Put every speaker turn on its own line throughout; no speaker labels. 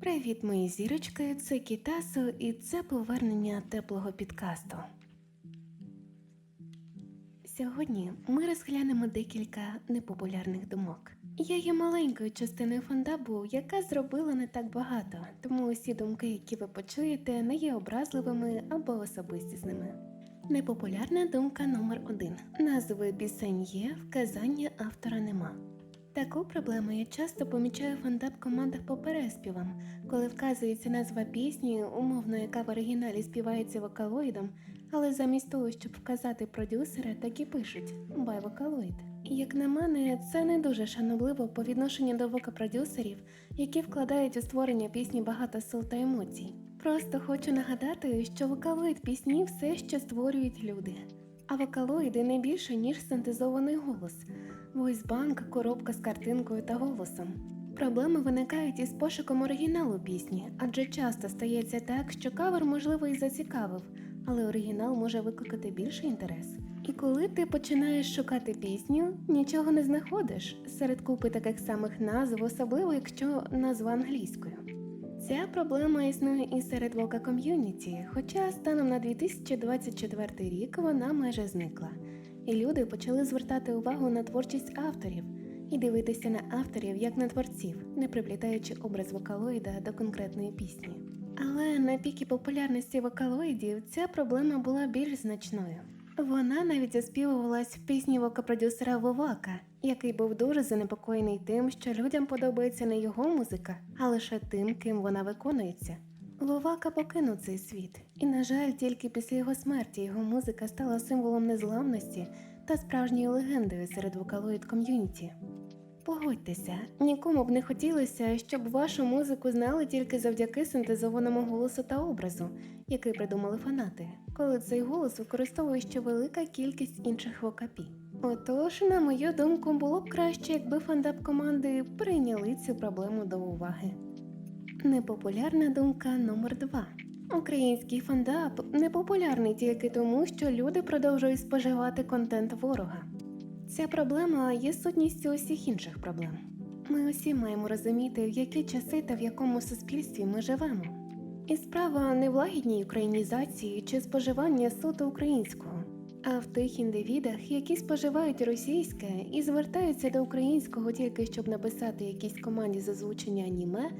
Привіт, мої зірочки, це Кітасо, і це повернення теплого підкасту. Сьогодні ми розглянемо декілька непопулярних думок. Я є маленькою частиною фондабу, яка зробила не так багато, тому усі думки, які ви почуєте, не є образливими або особистісними. Непопулярна думка номер один: назви пісень є, вказання автора нема. Таку проблему я часто помічаю в фандап-командах по переспівам, коли вказується назва пісні, умовно, яка в оригіналі співається вокалоїдом, але замість того, щоб вказати продюсера, так і пишуть «by вокалоїд». Як на мене, це не дуже шанобливо по відношенню до вокопродюсерів, які вкладають у створення пісні багато сил та емоцій. Просто хочу нагадати, що вокалоїд пісні все, що створюють люди. А вокалоїди не більше, ніж синтезований голос, войсбанк, коробка з картинкою та голосом. Проблеми виникають із пошуком оригіналу пісні, адже часто стається так, що кавер можливо і зацікавив, але оригінал може викликати більший інтерес. І коли ти починаєш шукати пісню, нічого не знаходиш серед купи таких самих назв, особливо якщо назва англійською. Ця проблема існує і серед вока ком'юніті, хоча станом на 2024 рік вона майже зникла, і люди почали звертати увагу на творчість авторів і дивитися на авторів як на творців, не приплітаючи образ вокалоїда до конкретної пісні. Але на пікі популярності вокалоїдів ця проблема була більш значною. Вона навіть заспівувалась в пісні вокопродюсера Вовака, який був дуже занепокоєний тим, що людям подобається не його музика, а лише тим, ким вона виконується. Вовака покинув цей світ, і, на жаль, тільки після його смерті його музика стала символом незламності та справжньою легендою серед вокалоїд ком'юніті. Погодьтеся, нікому б не хотілося, щоб вашу музику знали тільки завдяки синтезованому голосу та образу, який придумали фанати, коли цей голос використовує ще велика кількість інших вокапі. Отож, на мою думку, було б краще, якби фандап команди прийняли цю проблему до уваги. Непопулярна думка номер 2 Український фандап непопулярний тільки тому, що люди продовжують споживати контент ворога. Ця проблема є сутністю усіх інших проблем. Ми усі маємо розуміти, в які часи та в якому суспільстві ми живемо. І справа не в лагідній українізації чи споживанні суто українського, а в тих індивідах, які споживають російське і звертаються до українського тільки щоб написати якійсь команді з озвучення аніме,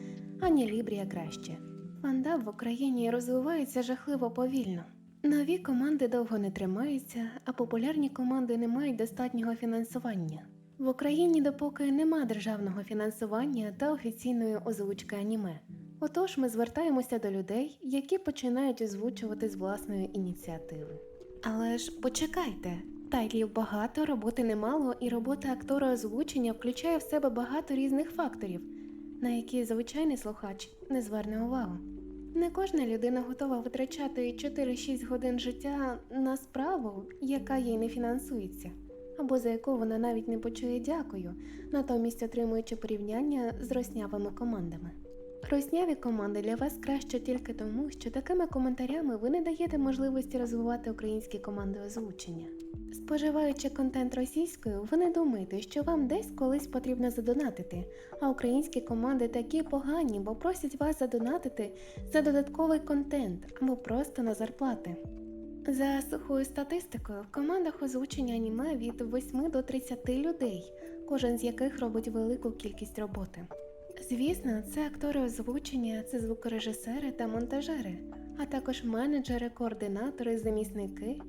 ані лібрія краще. Фандаб в Україні розвивається жахливо повільно. Нові команди довго не тримаються, а популярні команди не мають достатнього фінансування. В Україні допоки нема державного фінансування та офіційної озвучки аніме. Отож ми звертаємося до людей, які починають озвучувати з власної ініціативи. Але ж почекайте, тайтлів багато, роботи немало, і робота актора озвучення включає в себе багато різних факторів, на які звичайний слухач не зверне увагу. Не кожна людина готова витрачати 4-6 годин життя на справу, яка їй не фінансується, або за яку вона навіть не почує дякую, натомість отримуючи порівняння з роснявими командами. Росняві команди для вас краще тільки тому, що такими коментарями ви не даєте можливості розвивати українські команди озвучення. Споживаючи контент російською, ви не думаєте, що вам десь колись потрібно задонатити, а українські команди такі погані, бо просять вас задонатити за додатковий контент або просто на зарплати. За сухою статистикою, в командах озвучення аніме від 8 до 30 людей, кожен з яких робить велику кількість роботи. Звісно, це актори озвучення, це звукорежисери та монтажери, а також менеджери, координатори, замісники.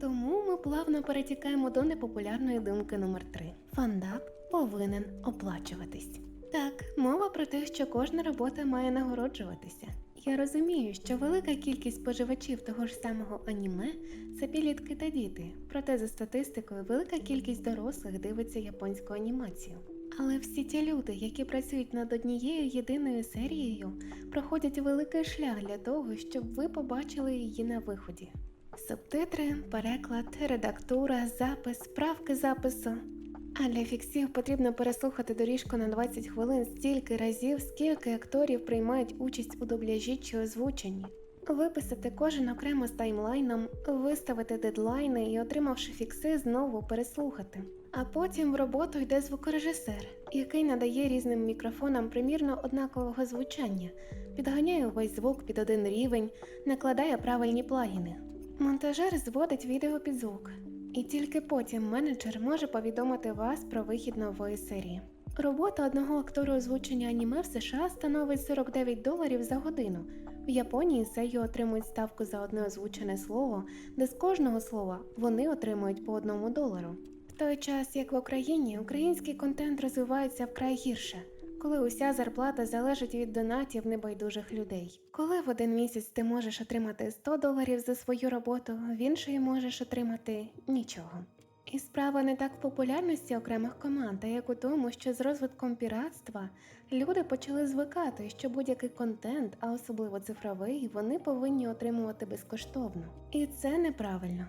Тому ми плавно перетікаємо до непопулярної думки номер 3 Фандап повинен оплачуватись. Так, мова про те, що кожна робота має нагороджуватися. Я розумію, що велика кількість споживачів того ж самого аніме це підлітки та діти, проте за статистикою велика кількість дорослих дивиться японську анімацію. Але всі ті люди, які працюють над однією єдиною серією, проходять великий шлях для того, щоб ви побачили її на виході. Субтитри, переклад, редактура, запис, правки запису. А для фіксів потрібно переслухати доріжку на 20 хвилин стільки разів, скільки акторів приймають участь у дубляжі чи озвученні. Виписати кожен окремо з таймлайном, виставити дедлайни і, отримавши фікси, знову переслухати. А потім в роботу йде звукорежисер, який надає різним мікрофонам примірно однакового звучання, підганяє увесь звук під один рівень, накладає правильні плагіни. Монтажер зводить відео під звук, і тільки потім менеджер може повідомити вас про вихід нової серії. Робота одного актора озвучення аніме в США становить 49 доларів за годину. В Японії сею отримують ставку за одне озвучене слово, де з кожного слова вони отримують по одному долару. Той час, як в Україні, український контент розвивається вкрай гірше, коли уся зарплата залежить від донатів небайдужих людей. Коли в один місяць ти можеш отримати 100 доларів за свою роботу, в інший можеш отримати нічого. І справа не так в популярності окремих команд, а як у тому, що з розвитком піратства люди почали звикати, що будь-який контент, а особливо цифровий, вони повинні отримувати безкоштовно. І це неправильно.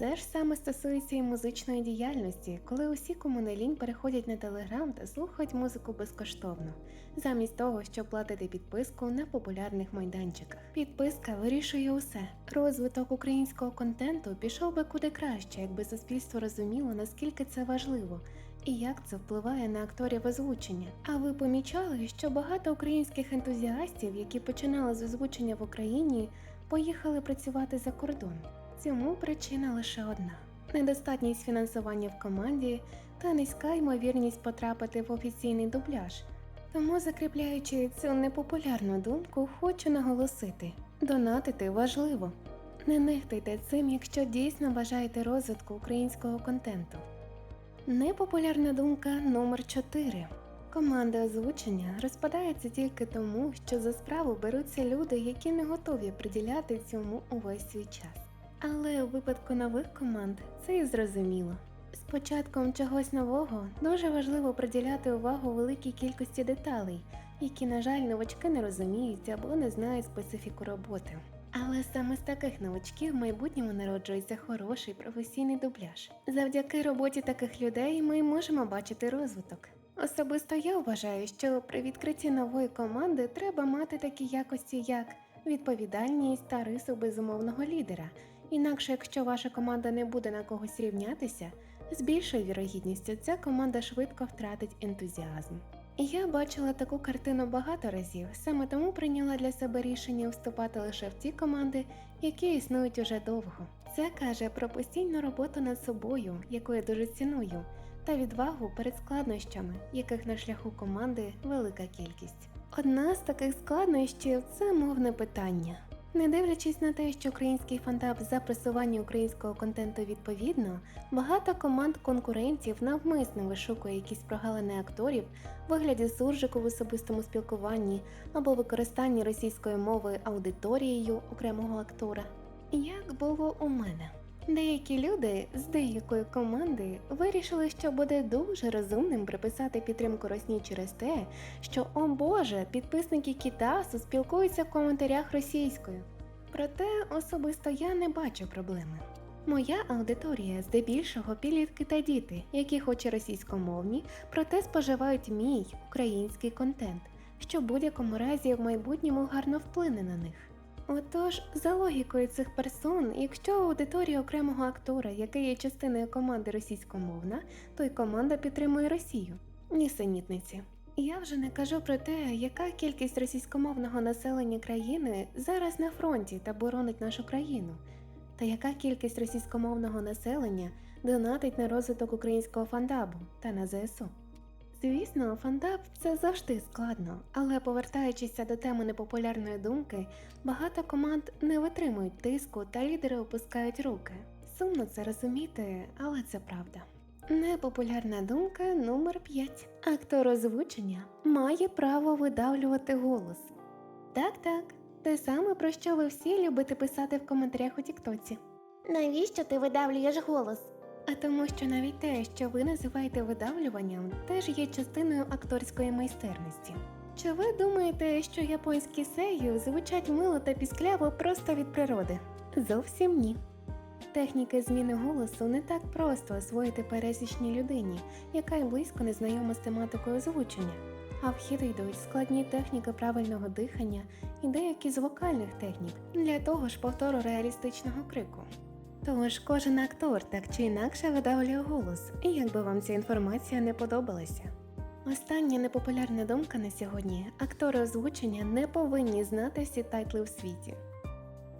Це ж саме стосується і музичної діяльності, коли усі кому не лінь переходять на телеграм та слухають музику безкоштовно, замість того, щоб платити підписку на популярних майданчиках. Підписка вирішує усе. Розвиток українського контенту пішов би куди краще, якби суспільство розуміло, наскільки це важливо. І як це впливає на акторів озвучення? А ви помічали, що багато українських ентузіастів, які починали з озвучення в Україні, поїхали працювати за кордон? Цьому причина лише одна: недостатність фінансування в команді та низька ймовірність потрапити в офіційний дубляж. Тому, закріпляючи цю непопулярну думку, хочу наголосити: донатити важливо. Не нехтуйте цим, якщо дійсно бажаєте розвитку українського контенту. Непопулярна думка номер 4 Команда озвучення розпадається тільки тому, що за справу беруться люди, які не готові приділяти цьому увесь свій час. Але у випадку нових команд це і зрозуміло. З початком чогось нового дуже важливо приділяти увагу великій кількості деталей, які, на жаль, новачки не розуміють або не знають специфіку роботи. Але саме з таких новачків в майбутньому народжується хороший професійний дубляж. Завдяки роботі таких людей ми можемо бачити розвиток. Особисто я вважаю, що при відкритті нової команди треба мати такі якості, як відповідальність та рису безумовного лідера. Інакше, якщо ваша команда не буде на когось рівнятися, з більшою вірогідністю ця команда швидко втратить ентузіазм. Я бачила таку картину багато разів, саме тому прийняла для себе рішення вступати лише в ті команди, які існують уже довго. Це каже про постійну роботу над собою, яку я дуже ціную, та відвагу перед складнощами, яких на шляху команди велика кількість. Одна з таких складнощів це мовне питання. Не дивлячись на те, що український фандаб за просування українського контенту відповідно, багато команд конкурентів навмисно вишукує якісь прогалини акторів в вигляді суржику в особистому спілкуванні або використанні російської мови аудиторією окремого актора. Як було у мене. Деякі люди з деякої команди вирішили, що буде дуже розумним приписати підтримку Росні через те, що, о Боже, підписники Кітасу спілкуються в коментарях російською. Проте особисто я не бачу проблеми. Моя аудиторія здебільшого підлітки та діти, які хоч і російськомовні, проте споживають мій український контент, що в будь-якому разі в майбутньому гарно вплине на них. Отож, за логікою цих персон, якщо аудиторія окремого актора, який є частиною команди російськомовна, то й команда підтримує Росію. Нісенітниці. Я вже не кажу про те, яка кількість російськомовного населення країни зараз на фронті та боронить нашу країну, та яка кількість російськомовного населення донатить на розвиток українського фандабу та на ЗСУ. Звісно, фандап це завжди складно, але повертаючись до теми непопулярної думки, багато команд не витримують тиску та лідери опускають руки. Сумно це розуміти, але це правда. Непопулярна думка номер 5. Актор озвучення має право видавлювати голос. Так, так, те саме про що ви всі любите писати в коментарях у Тіктоці.
Навіщо ти видавлюєш голос?
А тому, що навіть те, що ви називаєте видавлюванням, теж є частиною акторської майстерності. Чи ви думаєте, що японські сею звучать мило та піскляво просто від природи? Зовсім ні. Техніки зміни голосу не так просто освоїти пересічній людині, яка й близько не знайома з тематикою озвучення. А в хід йдуть складні техніки правильного дихання і деякі з вокальних технік для того ж повтору реалістичного крику. Тож кожен актор так чи інакше видавлює голос, і якби вам ця інформація не подобалася. Остання непопулярна думка на сьогодні: актори озвучення не повинні знати всі тайтли в світі.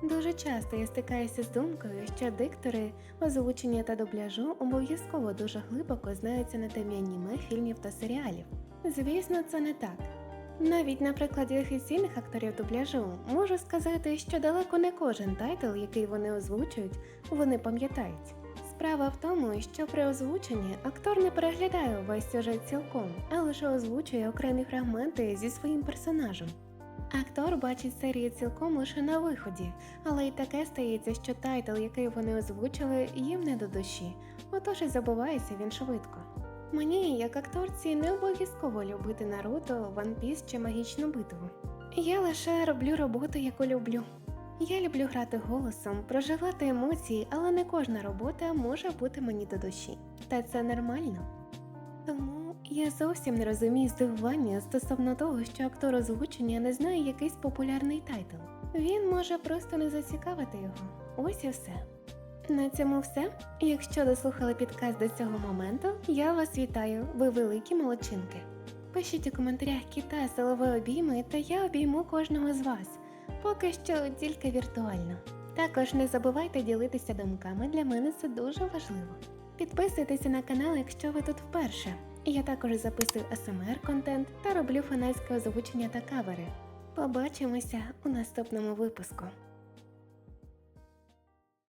Дуже часто я стикаюся з думкою, що диктори озвучення та дубляжу обов'язково дуже глибоко знаються на темі аніме, фільмів та серіалів. Звісно, це не так. Навіть на прикладі офіційних акторів дубляжу можу сказати, що далеко не кожен тайтл, який вони озвучують, вони пам'ятають. Справа в тому, що при озвученні актор не переглядає увесь сюжет цілком, а лише озвучує окремі фрагменти зі своїм персонажем. Актор бачить серію цілком лише на виході, але й таке стається, що тайтл, який вони озвучили, їм не до душі, отож і забувається він швидко. Мені, як акторці, не обов'язково любити Наруто, One Piece чи магічну битву. Я лише роблю роботу, яку люблю. Я люблю грати голосом, проживати емоції, але не кожна робота може бути мені до душі. Та це нормально. Тому я зовсім не розумію здивування стосовно того, що актор озвучення не знає якийсь популярний тайтл. Він може просто не зацікавити його. Ось і все. На цьому все. Якщо дослухали підказ до цього моменту, я вас вітаю, ви великі молодчинки. Пишіть у коментарях кита силове обійми, та я обійму кожного з вас. Поки що тільки віртуально. Також не забувайте ділитися думками, для мене це дуже важливо. Підписуйтеся на канал, якщо ви тут вперше. Я також записую АСМР контент та роблю фанатське озвучення та кавери. Побачимося у наступному випуску.